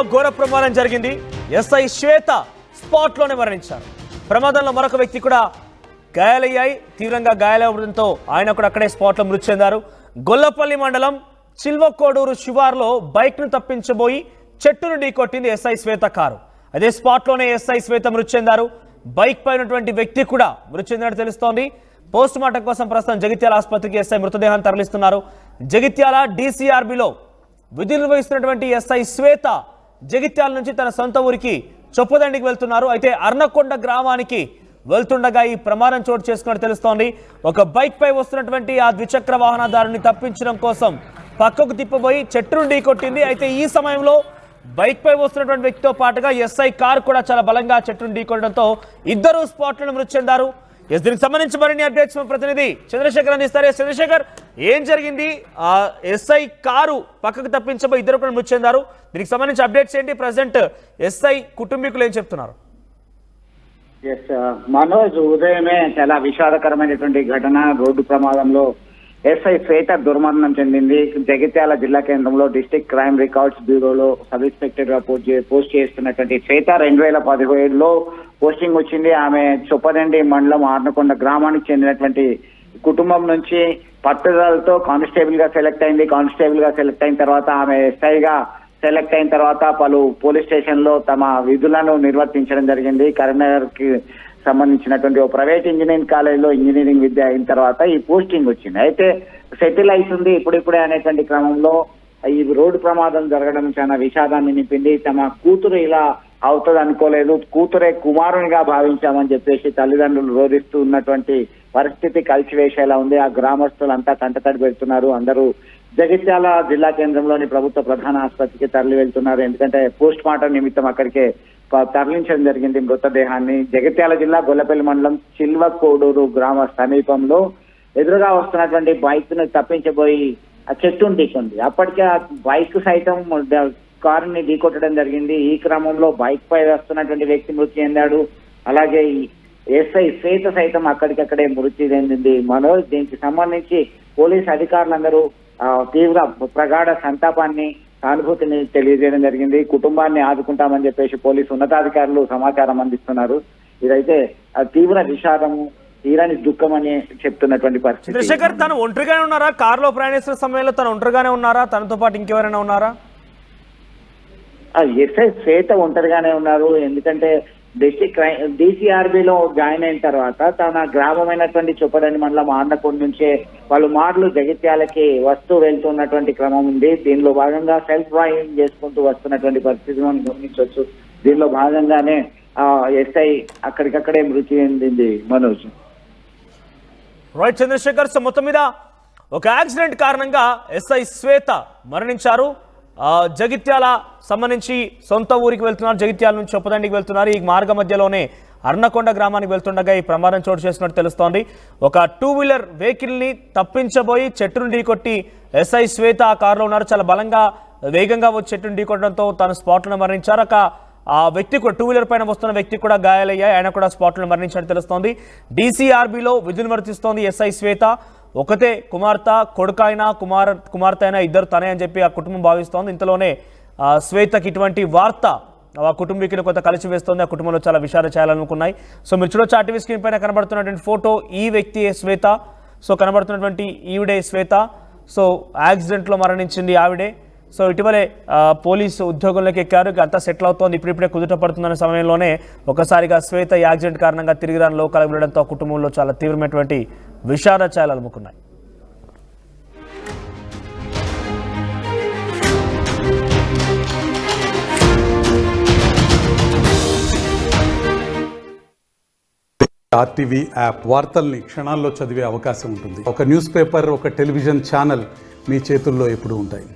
మండలంలో ఘోర ప్రమాదం జరిగింది. ఎస్ఐ శ్వేత స్పాట్లోనే మరణించారు. ప్రమాదంలో మరొక వ్యక్తి కూడా గాయాలయ్యాయి. తీవ్రంగా గాయాలవడంతో ఆయన కూడా అక్కడే స్పాట్లో మృతి చెందారు. గొల్లపల్లి మండలం చిల్వకోడూరు శివార్లో బైక్ను తప్పించబోయి చెట్టును ఢీకొట్టింది ఎస్ఐ శ్వేత కారు. అదే స్పాట్లోనే ఎస్ఐ శ్వేత మృతి చెందారు. బైక్ పైనటువంటి వ్యక్తి కూడా మృతి చెందినట్టు తెలుస్తోంది. పోస్ట్ మార్టం కోసం ప్రస్తుతం జగిత్యాల ఆసుపత్రికి ఎస్ఐ మృతదేహాన్ని తరలిస్తున్నారు. జగిత్యాల డీసీఆర్బీలో విధులు నిర్వహిస్తున్నటువంటి ఎస్ఐ శ్వేత జగిత్యాల నుంచి తన సొంత ఊరికి చొప్పదండికి వెళ్తున్నారు. అయితే అర్నకొండ గ్రామానికి వెళ్తుండగా ఈ ప్రమాదం చోటు చేసుకున్నట్టు తెలుస్తోంది. ఒక బైక్ పై వస్తున్నటువంటి ఆ ద్విచక్ర వాహనదారుని తప్పించడం కోసం పక్కకు తిప్పబోయి చెట్టును ఢీకొట్టింది అయితే ఈ సమయంలో బైక్ పై వస్తున్నటువంటి వ్యక్తితో పాటుగా ఎస్ఐ కార్ కూడా చాలా బలంగా చెట్టును ఢీకొట్టడంతో ఇద్దరు స్పాట్లను మృతి చెందారు. ఎస్ దీనికి సంబంధించి మరిన్ని అప్డేట్స్ మా ప్రతినిధి చంద్రశేఖర్ అందిస్తారు. ఎస్ చంద్రశేఖర్ ఏం జరిగింది? ఆ ఎస్ఐ కారు పక్కకు తప్పించబోయి ఇద్దరు కూడా ముచ్చెందారు దీనికి సంబంధించి అప్డేట్స్ ఏంటి? ప్రజెంట్ ఎస్ఐ కుటుంబీకులు ఏం చెప్తున్నారు? ఎస్ uh, మనోజ్ ఉదయమే చాలా విషాదకరమైనటువంటి ఘటన. రోడ్డు ప్రమాదంలో ఎస్ఐ శ్వేత దుర్మరణం చెందింది. జగిత్యాల జిల్లా కేంద్రంలో డిస్టిక్ క్రైమ్ రికార్డ్స్ బ్యూరోలో సబ్ ఇన్స్పెక్టర్గా పోస్ట్ పోస్ట్ చేస్తున్నటువంటి శ్వేత రెండు వేల పదిహేడులో పోస్టింగ్ వచ్చింది. ఆమె చొప్పదండి మండలం ఆర్నకొండ గ్రామానికి చెందినటువంటి కుటుంబం నుంచి పట్టుదలతో కానిస్టేబుల్గా సెలెక్ట్ అయింది. కానిస్టేబుల్గా సెలెక్ట్ అయిన తర్వాత ఆమె ఎస్ఐగా సెలెక్ట్ అయిన తర్వాత పలు పోలీస్ స్టేషన్లో తమ విధులను నిర్వర్తించడం జరిగింది. కరీంనగర్కి సంబంధించినటువంటి ఓ ప్రైవేట్ ఇంజనీరింగ్ కాలేజీలో ఇంజనీరింగ్ విద్య అయిన తర్వాత ఈ పోస్టింగ్ వచ్చింది. అయితే సెటిల్ అవుతుంది ఇప్పుడిప్పుడే అనేటువంటి క్రమంలో ఈ రోడ్డు ప్రమాదం జరగడం చాలా విషాదాన్ని నింపింది. తమ కూతురు ఇలా అవుతుంది అనుకోలేదు కూతురే కుమారునిగా భావించామని చెప్పేసి తల్లిదండ్రులు రోధిస్తూ ఉన్నటువంటి పరిస్థితి కలిసివేసేలా ఉంది. ఆ గ్రామస్తులంతా కంటతడి పెడుతున్నారు. అందరూ జగిత్యాల జిల్లా కేంద్రంలోని ప్రభుత్వ ప్రధాన ఆసుపత్రికి తరలి వెళ్తున్నారు. ఎందుకంటే పోస్ట్ మార్టం నిమిత్తం అక్కడికే తరలించడం జరిగింది మృతదేహాన్ని. జగిత్యాల జిల్లా గొల్లపల్లి మండలం చిల్వకోడూరు గ్రామ సమీపంలో ఎదురుగా వస్తున్నటువంటి బైక్ను తప్పించబోయి ఆ చెట్టు ఢీకొంది అప్పటికే ఆ బైక్ సైతం కారుని ఢీకొట్టడం జరిగింది. ఈ క్రమంలో బైక్ పై వస్తున్నటువంటి వ్యక్తి మృతి చెందాడు. అలాగే ఎస్ఐ శ్వేత సైతం అక్కడికక్కడే మృతి చెందింది. మనోజ్ దీనికి సంబంధించి పోలీస్ అధికారులందరూ తీవ్ర ప్రగాఢ సంతాపాన్ని సానుభూతిని తెలియజేయడం జరిగింది. కుటుంబాన్ని ఆదుకుంటామని చెప్పేసి పోలీసు ఉన్నతాధికారులు సమాచారం అందిస్తున్నారు. ఇదైతే తీవ్ర విషాదము తీరని దుఃఖం అని చెప్తున్నటువంటి పరిస్థితి. చంద్రశేఖర్ తను ఒంటరిగానే ఉన్నారా? కారులో ప్రయాణిస్తున్న సమయంలో తను ఒంటరిగానే ఉన్నారా? తనతో పాటు ఇంకెవరైనా ఉన్నారా? ఎస్ఐ శ్వేత ఒంటరిగానే ఉన్నారు ఎందుకంటే డిస్టిక్ డిసిఆర్బిలో జాయిన్ అయిన తర్వాత తన గ్రామమైనటువంటి చొప్పదండి మండలం ఆర్నకొండ నుంచే వాళ్ళు మార్లు జగిత్యాలకి వస్తూ వెళ్తున్నటువంటి క్రమం ఉంది. దీనిలో భాగంగా సెల్ఫ్ డ్రాయింగ్ చేసుకుంటూ వస్తున్నటువంటి పరిస్థితి మనం గమనించవచ్చు. దీనిలో భాగంగానే ఎస్ఐ అక్కడికక్కడే మృతి చెందింది మనోజ్. రైట్ చంద్రశేఖర్. సో మొత్తం మీద ఒక యాక్సిడెంట్ కారణంగా ఎస్ఐ శ్వేత మరణించారు. జగిత్యాల సంబంధించి సొంత ఊరికి వెళ్తున్నారు. జగిత్యాల నుంచి చొప్పదండికి వెళ్తున్నారు. ఈ మార్గ మధ్యలోనే అర్నకొండ గ్రామానికి వెళ్తుండగా ఈ ప్రమాదం చోటు చేసినట్టు తెలుస్తోంది. ఒక టూ వీలర్ వెహికల్ని తప్పించబోయి చెట్టును ఢీకొట్టి ఎస్ఐ శ్వేత ఆ కారులో ఉన్నారు. చాలా బలంగా వేగంగా వచ్చి చెట్టును ఢీకొట్టడంతో తను స్పాట్లో మరణించారు. ఒక ఆ వ్యక్తి కూడా టూ వీలర్ పైన వస్తున్న వ్యక్తి కూడా గాయాలయ్యాయి. ఆయన కూడా స్పాట్లో మరణించినట్టు తెలుస్తోంది. డీసీఆర్బీలో విధులు వర్తిస్తోంది ఎస్ఐ శ్వేత. ఒకతే కుమార్తె కొడుకు అయినా కుమార్ కుమార్తె అయినా ఇద్దరు తనే అని చెప్పి ఆ కుటుంబం భావిస్తోంది. ఇంతలోనే శ్వేతకి ఇటువంటి వార్త ఆ కుటుంబీకులు కొంత కలిసి వేస్తోంది. ఆ కుటుంబంలో చాలా విషయాలు చేయాలనుకున్నాయి సో మీరు చూడొచ్చు ఆ టీవీ స్క్రీన్ పైన కనబడుతున్నటువంటి ఫోటో. ఈ వ్యక్తి శ్వేత. సో కనబడుతున్నటువంటి ఈవిడే శ్వేత. సో యాక్సిడెంట్లో మరణించింది ఆవిడే. సో ఇటీవలే పోలీసు ఉద్యోగంలోకి ఎక్కారు. అంతా సెటిల్ అవుతోంది. ఇప్పుడిప్పుడే కుదుట పడుతుందన్న సమయంలోనే ఒకసారిగా శ్వేత యాక్సిడెంట్ కారణంగా తిరిగి రాని లోకాలకు వెళ్ళడంతో ఆ కుటుంబంలో చాలా తీవ్రమైనటువంటి విషాద ఛాయలు అలుముకున్నాయి ఆర్టీవీ యాప్ వార్తల్ని క్షణాల్లో చదివే అవకాశం ఉంటుంది. ఒక న్యూస్ పేపర్ ఒక టెలివిజన్ ఛానల్ మీ చేతుల్లో ఎప్పుడు ఉంటాయి.